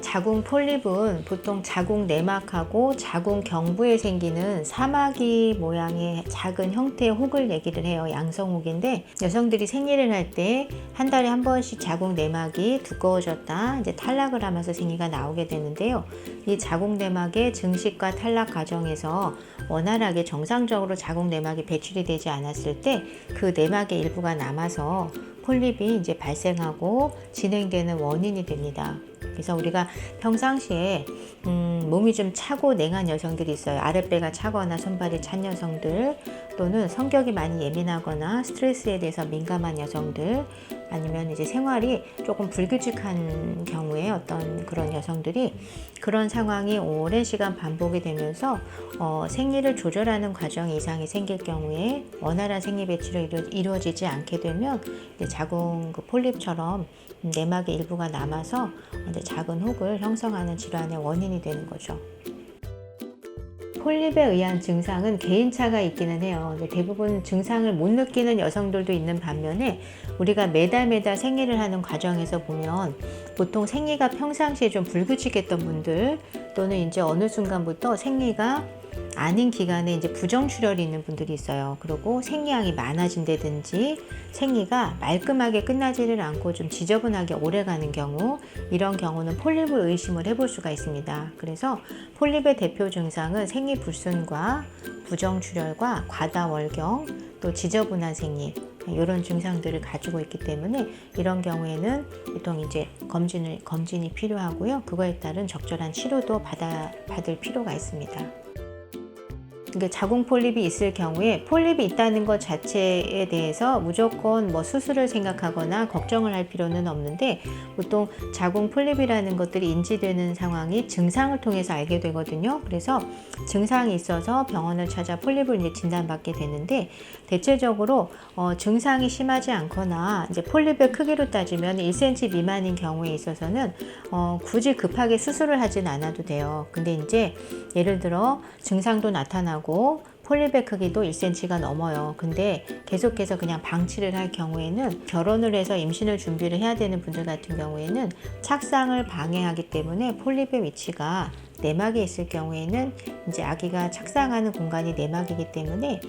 자궁 폴립은 보통 자궁 내막하고 자궁 경부에 생기는 사마귀 모양의 작은 형태의 혹을 얘기를 해요. 양성혹인데 여성들이 생리를 할 때 한 달에 한 번씩 자궁 내막이 두꺼워졌다 이제 탈락을 하면서 생리가 나오게 되는데요. 이 자궁 내막의 증식과 탈락 과정에서 원활하게 정상적으로 자궁 내막이 배출이 되지 않았을 때 그 내막의 일부가 남아서 폴립이 이제 발생하고 진행되는 원인이 됩니다. 그래서 우리가 평상시에 음, 몸이 좀 차고 냉한 여성들이 있어요. 아랫배가 차거나 손발이 찬 여성들 또는 성격이 많이 예민하거나 스트레스에 대해서 민감한 여성들 아니면 이제 생활이 조금 불규칙한 경우에 어떤 그런 여성들이 그런 상황이 오랜 시간 반복이 되면서 어, 생리를 조절하는 과정 이상이 생길 경우에 원활한 생리 배출이 이루, 이루 어지지 않게 되면 이제 자궁 그 폴립처럼 내막의 일부가 남아서 작은 혹을 형성하는 질환의 원인이 되는 거죠. 폴립에 의한 증상은 개인차가 있기는 해요. 대부분 증상을 못 느끼는 여성들도 있는 반면에 우리가 매달 매달 생리를 하는 과정에서 보면 보통 생리가 평상시에 좀 불규칙했던 분들 또는 이제 어느 순간부터 생리가 아닌 기간에 이제 부정출혈이 있는 분들이 있어요. 그리고 생리량이 많아진다든지 생리가 말끔하게 끝나지를 않고 좀 지저분하게 오래 가는 경우 이런 경우는 폴립을 의심을 해볼 수가 있습니다. 그래서 폴립의 대표 증상은 생리 불순과 부정출혈과 과다월경 또 지저분한 생리 이런 증상들을 가지고 있기 때문에 이런 경우에는 보통 이제 검진을 검진이 필요하고요. 그거에 따른 적절한 치료도 받아 받을 필요가 있습니다. 그러니까 자궁 폴립이 있을 경우에 폴립이 있다는 것 자체에 대해서 무조건 뭐 수술을 생각하거나 걱정을 할 필요는 없는데 보통 자궁 폴립이라는 것들이 인지되는 상황이 증상을 통해서 알게 되거든요. 그래서 증상이 있어서 병원을 찾아 폴립을 이제 진단받게 되는데 대체적으로 어, 증상이 심하지 않거나 이제 폴립의 크기로 따지면 1cm 미만인 경우에 있어서는 어, 굳이 급하게 수술을 하진 않아도 돼요. 근데 이제 예를 들어 증상도 나타나고 폴립의 크기도 1cm가 넘어요. 근데 계속해서 그냥 방치를 할 경우에는 결혼을 해서 임신을 준비를 해야 되는 분들 같은 경우에는 착상을 방해하기 때문에 폴립의 위치가 내막에 있을 경우에는 이제 아기가 착상하는 공간이 내막이기 때문에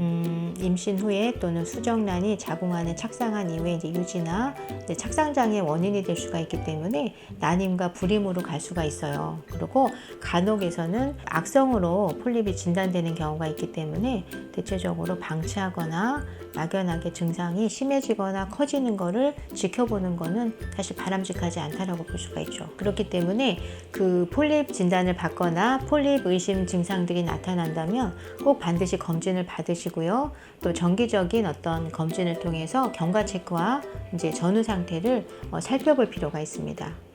음, 임신 후에 또는 수정란이 자궁 안에 착상한 이후에 이제 유지나 이제 착상장애 원인이 될 수가 있기 때문에 난임과 불임으로 갈 수가 있어요. 그리고 간혹에서는 악성으로 폴립이 진단되는 경우가 있기 때문에 대체적으로 방치하거나 막연하게 증상이 심해지거나 커지는 거를 지켜보는 거는 사실 바람직하지 않다라고 볼 수가 있죠. 그렇기 때문에 그 폴립 진단 을 받거나 폴립 의심 증상들이 나타난다면 꼭 반드시 검진을 받으시고요. 또 정기적인 어떤 검진을 통해서 경과 체크와 이제 전후 상태를 어, 살펴볼 필요가 있습니다.